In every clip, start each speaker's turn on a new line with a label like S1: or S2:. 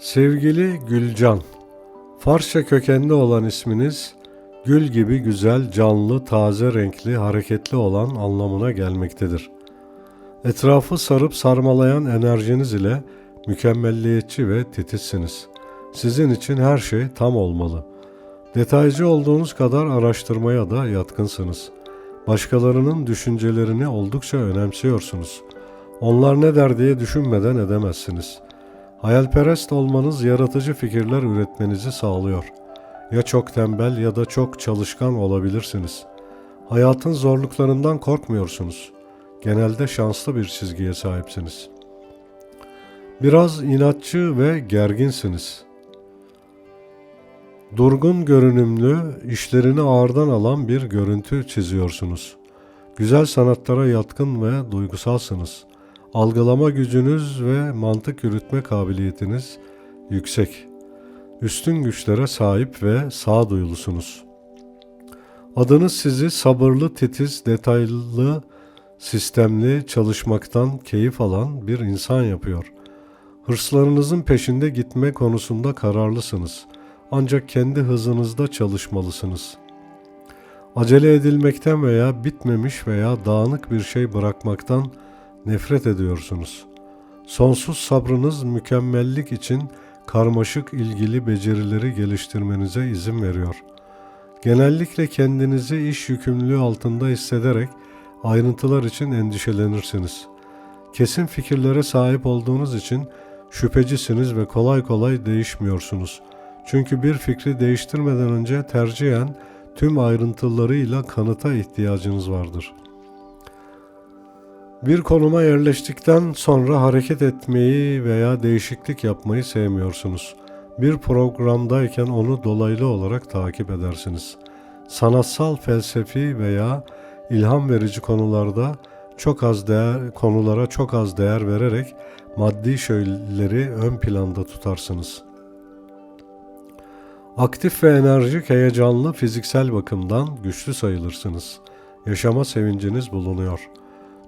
S1: Sevgili Gülcan, Farsça kökenli olan isminiz gül gibi güzel, canlı, taze renkli, hareketli olan anlamına gelmektedir. Etrafı sarıp sarmalayan enerjiniz ile mükemmelliyetçi ve titizsiniz. Sizin için her şey tam olmalı. Detaycı olduğunuz kadar araştırmaya da yatkınsınız. Başkalarının düşüncelerini oldukça önemsiyorsunuz. Onlar ne der diye düşünmeden edemezsiniz. Hayalperest olmanız yaratıcı fikirler üretmenizi sağlıyor. Ya çok tembel ya da çok çalışkan olabilirsiniz. Hayatın zorluklarından korkmuyorsunuz. Genelde şanslı bir çizgiye sahipsiniz. Biraz inatçı ve gerginsiniz. Durgun görünümlü, işlerini ağırdan alan bir görüntü çiziyorsunuz. Güzel sanatlara yatkın ve duygusalsınız. Algılama gücünüz ve mantık yürütme kabiliyetiniz yüksek. Üstün güçlere sahip ve sağduyulusunuz. Adınız sizi sabırlı, titiz, detaylı, sistemli çalışmaktan keyif alan bir insan yapıyor. Hırslarınızın peşinde gitme konusunda kararlısınız. Ancak kendi hızınızda çalışmalısınız. Acele edilmekten veya bitmemiş veya dağınık bir şey bırakmaktan nefret ediyorsunuz. Sonsuz sabrınız mükemmellik için karmaşık ilgili becerileri geliştirmenize izin veriyor. Genellikle kendinizi iş yükümlülüğü altında hissederek ayrıntılar için endişelenirsiniz. Kesin fikirlere sahip olduğunuz için şüphecisiniz ve kolay kolay değişmiyorsunuz. Çünkü bir fikri değiştirmeden önce tercihen tüm ayrıntılarıyla kanıta ihtiyacınız vardır.'' Bir konuma yerleştikten sonra hareket etmeyi veya değişiklik yapmayı sevmiyorsunuz. Bir programdayken onu dolaylı olarak takip edersiniz. Sanatsal, felsefi veya ilham verici konularda çok az değer konulara çok az değer vererek maddi şeyleri ön planda tutarsınız. Aktif ve enerjik, heyecanlı, fiziksel bakımdan güçlü sayılırsınız. Yaşama sevinciniz bulunuyor.''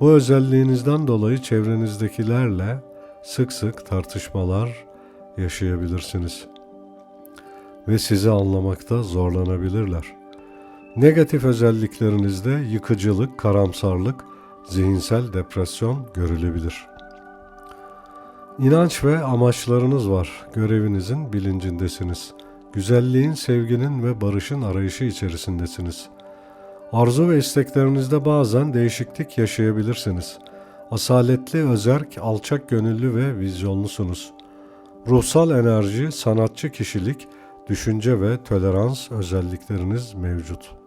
S1: Bu özelliğinizden dolayı çevrenizdekilerle sık sık tartışmalar yaşayabilirsiniz ve sizi anlamakta zorlanabilirler. Negatif özelliklerinizde yıkıcılık, karamsarlık, zihinsel depresyon görülebilir. İnanç ve amaçlarınız var. Görevinizin bilincindesiniz. Güzelliğin, sevginin ve barışın arayışı içerisindesiniz.'' Arzu ve isteklerinizde bazen değişiklik yaşayabilirsiniz. Asaletli, özerk, alçak gönüllü ve vizyonlusunuz. Ruhsal enerji, sanatçı kişilik, düşünce ve tolerans özellikleriniz mevcut.